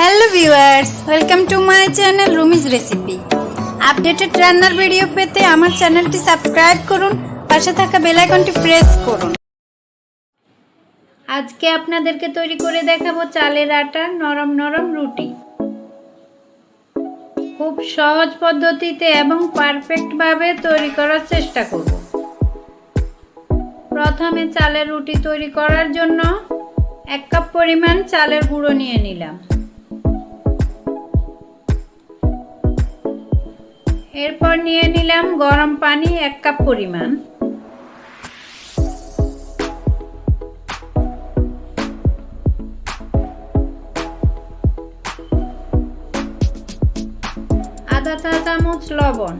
Hello viewers welcome to my channel Rumi's recipe updated রান্নার video পেতে আমার চ্যানেলটি সাবস্ক্রাইব করুন, পাশে থাকা বেল আইকনটি প্রেস করুন। আজকে আপনাদেরকে তৈরি করে দেখাবো চালের আটা, নরম নরম রুটি। খুব সহজ পদ্ধতিতে এবং পারফেক্টভাবে তৈরি করার চেষ্টা করব। প্রথমে চালের রুটি তৈরি করার জন্য এক কাপ পরিমাণ চালের গুঁড়ো নিয়ে নিলাম। এরপর নিয়ে নিলাম গরম পানি এক কাপ পরিমাণ। আধা চা চামচ লবণ।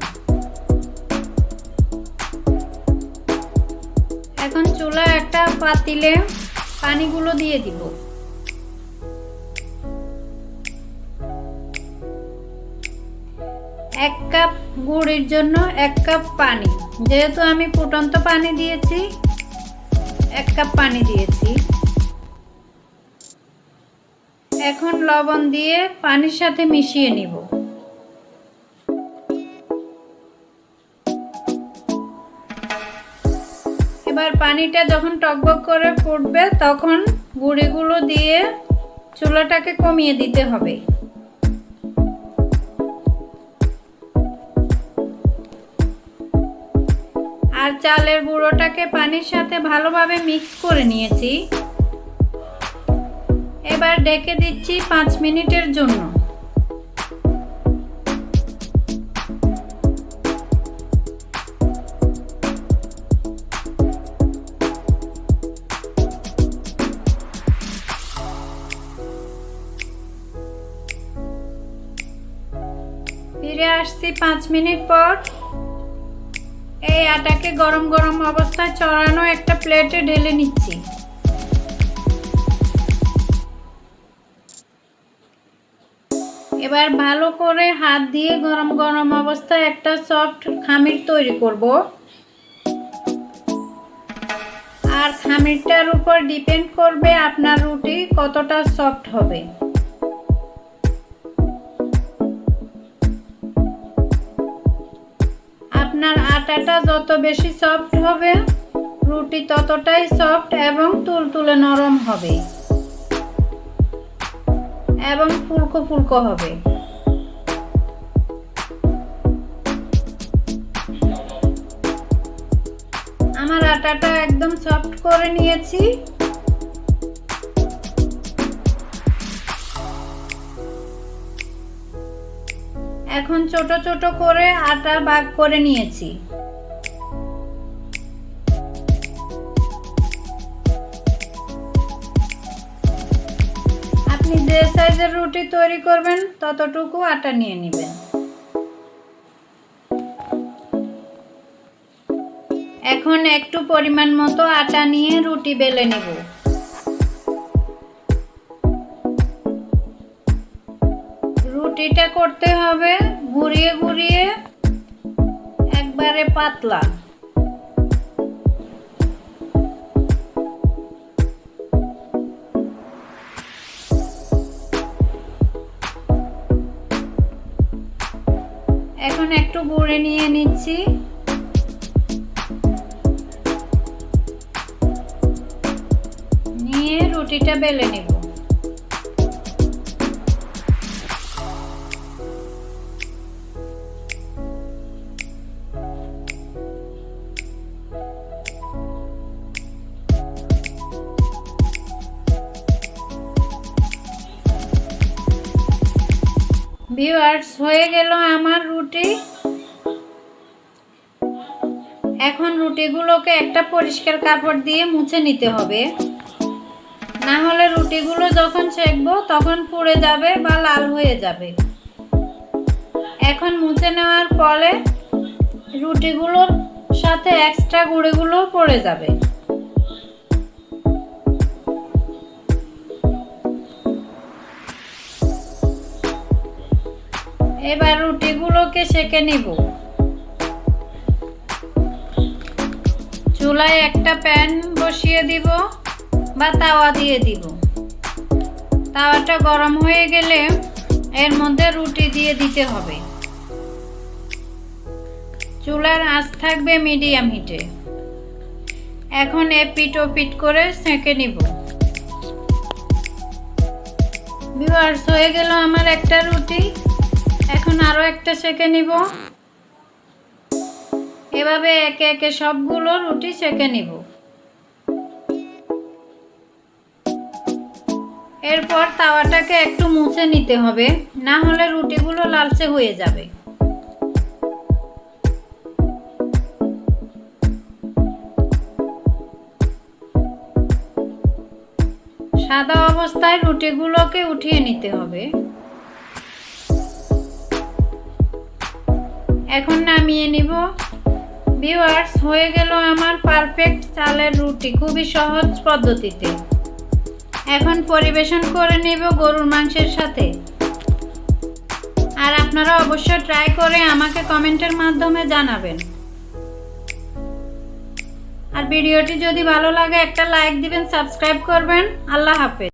এখন চুলা একটা পাতিলে পানিগুলো দিয়ে দিব। এক কাপ গুড়ের জন্য এক কাপ পানি। যেহেতু আমি ফুটন্ত পানি দিয়েছি, এক কাপ পানি দিয়েছি। এখন লবণ দিয়ে পানির সাথে মিশিয়ে নিব। এবার পানিটা যখন টকবক করে ফুটবে, তখন গুঁড়িগুলো দিয়ে চুলাটাকে কমিয়ে দিতে হবে। আর চালের গুঁড়োটাকে পানির সাথে ভালোভাবে মিক্স করে নিয়েছি। এবার ডেকে দিচ্ছি পাঁচ মিনিটের জন্য। ফিরে আসছি পাঁচ মিনিট পর। এই আটাকে গরম গরম অবস্থায় চড়ানো একটা প্লেটে ঢেলে নিচ্ছি। এবার ভালো করে হাত দিয়ে গরম গরম অবস্থায় একটা সফট খামির তৈরি করব। আর খামিরটার উপর ডিপেন্ড করবে আপনার রুটি কতটা সফট হবে। আপনার আটাটা যত বেশি সফট হবে, রুটি ততটাই সফট এবং তুলতুলে নরম হবে। এবং ফুলকো ফুলকো হবে। আমার আটাটা একদম সফট করে নিয়েছি। এখন ছোট ছোট করে আটা ভাগ করে নিয়েছি। আপনি যে সাইজের রুটি তৈরি করবেন, ততটুকু আটা নিয়ে নেবেন। এখন একটু পরিমাণ মতো আটা নিয়ে রুটি বেলে নেব। রুটিটা করতে হবে, ঘুরিয়ে ঘুরিয়ে একবারে পাতলা। এখন একটু গুঁড়ে নিয়ে নিচ্ছি। নিয়ে রুটিটা বেলে নেব। ভিউয়ার্স হয়ে গেল আমার রুটি। এখন রুটিগুলোকে একটা পরিষ্কার কাপড় দিয়ে মুছে নিতে হবে। না হলে রুটিগুলো যখন সেকবো তখন পুড়ে যাবে বা লাল হয়ে যাবে। এখন মুছে নেওয়ার পরে রুটিগুলোর সাথে এক্সট্রা গুঁড়িগুলো পড়ে যাবে। এবার রুটিগুলোকে সেকে নিব। চুলায় একটা প্যান বসিয়ে দিব বা তাওয়া দিয়ে দিব। তাওয়াটা গরম হয়ে গেলে এর মধ্যে রুটি দিয়ে দিতে হবে। চুলার আঁচ থাকবে মিডিয়াম হিটে। এখন এ পিট ও পিট করে সেঁকে নিব। ভিউয়ার্স, হয়ে গেল আমার একটা রুটি। এখন আরও একটা সেঁকে নিব। এভাবে একে একে সবগুলো রুটি সেঁকে নিব। এরপর তাওয়াটাকে একটু মুছে নিতে হবে, না হলে রুটিগুলো লালচে হয়ে যাবে। সাদা অবস্থায় রুটিগুলোকে উঠিয়ে নিতে হবে। এখন নামিয়ে নিব। ভিউয়ার্স হয়ে গেল আমার পারফেক্ট চালের রুটি, খুবই সহজ পদ্ধতিতে। এখন পরিবেশন করে নেব গরুর মাংসের সাথে। আর আপনারা অবশ্যই ট্রাই করে আমাকে কমেন্টের মাধ্যমে জানাবেন। আর ভিডিওটি যদি ভালো লাগে একটা লাইক দিবেন সাবস্ক্রাইব করবেন। আল্লাহ হাফেজ।